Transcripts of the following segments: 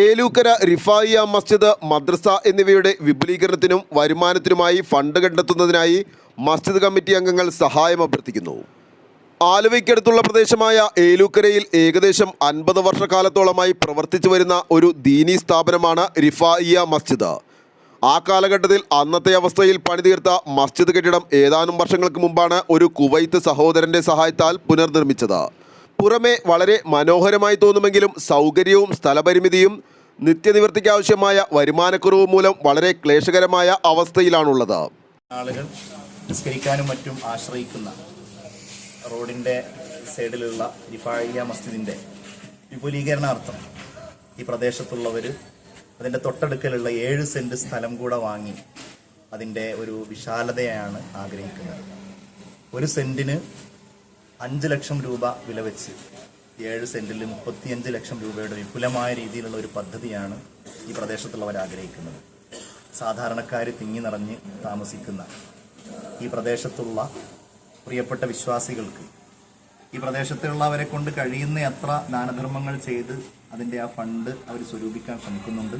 ഏലൂക്കര റിഫായിയ മസ്ജിദ് മദ്രസ എന്നിവയുടെ വിപുലീകരണത്തിനും വരുമാനത്തിനുമായി ഫണ്ട് കണ്ടെത്തുന്നതിനായി മസ്ജിദ് കമ്മിറ്റി അംഗങ്ങൾ സഹായം അഭ്യർത്ഥിക്കുന്നു. ആലുവയ്ക്കടുത്തുള്ള പ്രദേശമായ ഏലൂക്കരയിൽ ഏകദേശം അൻപത് വർഷക്കാലത്തോളമായി പ്രവർത്തിച്ചു വരുന്ന ഒരു ദീനി സ്ഥാപനമാണ് റിഫായിയ മസ്ജിദ്. ആ കാലഘട്ടത്തിൽ അന്നത്തെ അവസ്ഥയിൽ പണിതീർത്ത മസ്ജിദ് കെട്ടിടം ഏതാനും വർഷങ്ങൾക്ക് മുമ്പാണ് ഒരു കുവൈത്ത് സഹോദരന്റെ സഹായത്താൽ പുനർനിർമ്മിച്ചത്. പുറമെ വളരെ മനോഹരമായി തോന്നുമെങ്കിലും സൗകര്യവും സ്ഥലപരിമിതിയും നിത്യനിവൃത്തിക്ക് ആവശ്യമായ വരുമാനക്കുറവ് മൂലം വളരെ ക്ലേശകരമായ അവസ്ഥയിലാണുള്ളത്. ആളുകൾ നിസ്കരിക്കാനും മറ്റും ആശ്രയിക്കുന്ന റോഡിന്റെ സൈഡിലുള്ള റിഫാഴിയ മസ്ജിദിന്റെ വിപുലീകരണാർത്ഥം ഈ പ്രദേശത്തുള്ളവർ അതിന്റെ തൊട്ടടുക്കലുള്ള ഏഴ് സെന്റ് സ്ഥലം കൂടെ വാങ്ങി അതിന്റെ ഒരു വിശാലതയാണ് ആഗ്രഹിക്കുന്നത്. ഒരു സെന്റിന് അഞ്ച് ലക്ഷം രൂപ വില വെച്ച് ഏഴ് സെന്റിൽ മുപ്പത്തിയഞ്ച് ലക്ഷം രൂപയുടെ വിപുലമായ രീതിയിലുള്ള ഒരു പദ്ധതിയാണ് ഈ പ്രദേശത്തുള്ളവർ ആഗ്രഹിക്കുന്നത്. സാധാരണക്കാർ തിങ്ങി നിറഞ്ഞ് താമസിക്കുന്ന ഈ പ്രദേശത്തുള്ള പ്രിയപ്പെട്ട വിശ്വാസികൾക്ക് ഈ പ്രദേശത്തുള്ളവരെ കൊണ്ട് കഴിയുന്ന അത്ര ദാനധർമ്മങ്ങൾ ചെയ്ത് അതിന്റെ ആ ഫണ്ട് അവർ സ്വരൂപിക്കാൻ ശ്രമിക്കുന്നുണ്ട്.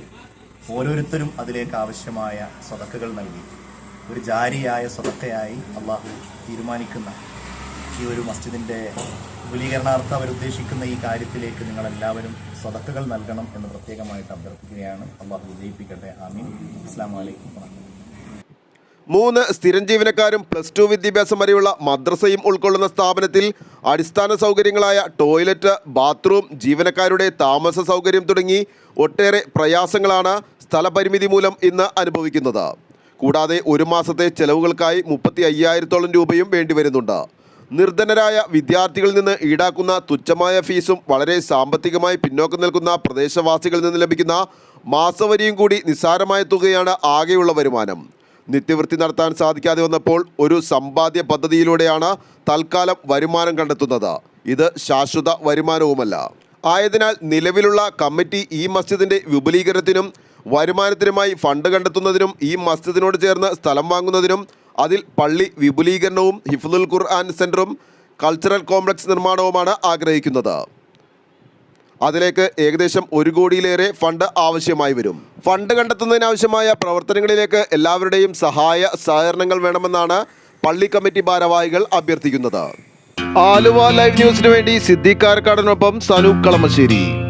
ഓരോരുത്തരും അതിലേക്ക് ആവശ്യമായ സ്വതക്കുകൾ നൽകി. ഒരു ജാരിയായ സ്വതക്കയായി അള്ളാഹു തീരുമാനിക്കുന്ന ഈ ഒരു മസ്ജിദിന്റെ വിപുലീകരണാർത്ഥം അവരുദ്ദേശിക്കുന്ന ഈ കാര്യത്തിലേക്ക് നിങ്ങളെല്ലാവരും സ്വതക്കുകൾ നൽകണം എന്ന് പ്രത്യേകമായിട്ട് അഭ്യർത്ഥിക്കുകയാണ്. അള്ളാഹു വിജയിപ്പിക്കട്ടെ ആമീൻ. അസ്സാം വലൈക്കും മൂന്ന് സ്ഥിരം ജീവനക്കാരും പ്ലസ് ടു വിദ്യാഭ്യാസം വരെയുള്ള മദ്രസയും ഉൾക്കൊള്ളുന്ന സ്ഥാപനത്തിൽ അടിസ്ഥാന സൗകര്യങ്ങളായ ടോയ്ലറ്റ് ബാത്റൂം ജീവനക്കാരുടെ താമസ സൗകര്യം തുടങ്ങി ഒട്ടേറെ പ്രയാസങ്ങളാണ് സ്ഥലപരിമിതി മൂലം ഇന്ന് അനുഭവിക്കുന്നത്. കൂടാതെ ഒരു മാസത്തെ ചെലവുകൾക്കായി മുപ്പത്തി രൂപയും വേണ്ടിവരുന്നുണ്ട്. നിർധനരായ വിദ്യാർത്ഥികളിൽ നിന്ന് ഈടാക്കുന്ന തുച്ഛമായ ഫീസും വളരെ സാമ്പത്തികമായി പിന്നോക്കം നിൽക്കുന്ന പ്രദേശവാസികളിൽ നിന്ന് ലഭിക്കുന്ന മാസവരിയും കൂടി നിസ്സാരമായ തുകയാണ് ആകെയുള്ള വരുമാനം. നിത്യവൃത്തി നടത്താൻ സാധിക്കാതെ വന്നപ്പോൾ ഒരു സമ്പാദ്യ പദ്ധതിയിലൂടെയാണ് തൽക്കാലം വരുമാനം കണ്ടെത്തുന്നത്. ഇത് ശാശ്വത വരുമാനവുമല്ല. ആയതിനാൽ നിലവിലുള്ള കമ്മിറ്റി ഈ മസ്ജിദിന്റെ വിപുലീകരണത്തിനും വരുമാനത്തിനുമായി ഫണ്ട് കണ്ടെത്തുന്നതിനും ഈ മസ്ജിദിനോട് ചേർന്ന് സ്ഥലം വാങ്ങുന്നതിനും അതിൽ പള്ളി വിപുലീകരണവും ഹിഫുദുൽ ഖുർആൻ സെന്ററും കൾച്ചറൽ കോംപ്ലക്സ് നിർമ്മാണവുമാണ് ആഗ്രഹിക്കുന്നത്. അതിലേക്ക് ഏകദേശം ഒരു കോടിയിലേറെ ഫണ്ട് ആവശ്യമായി വരും. ഫണ്ട് കണ്ടെത്തുന്നതിനാവശ്യമായ പ്രവർത്തനങ്ങളിലേക്ക് എല്ലാവരുടെയും സഹായ സഹകരണങ്ങൾ വേണമെന്നാണ് പള്ളി കമ്മിറ്റി ഭാരവാഹികൾ അഭ്യർത്ഥിക്കുന്നത്. ആലുവ ലൈവ് ന്യൂസിനു വേണ്ടി സിദ്ദീഖ് കാരക്കാടനൊപ്പം സനൂപ് കളമശ്ശേരി.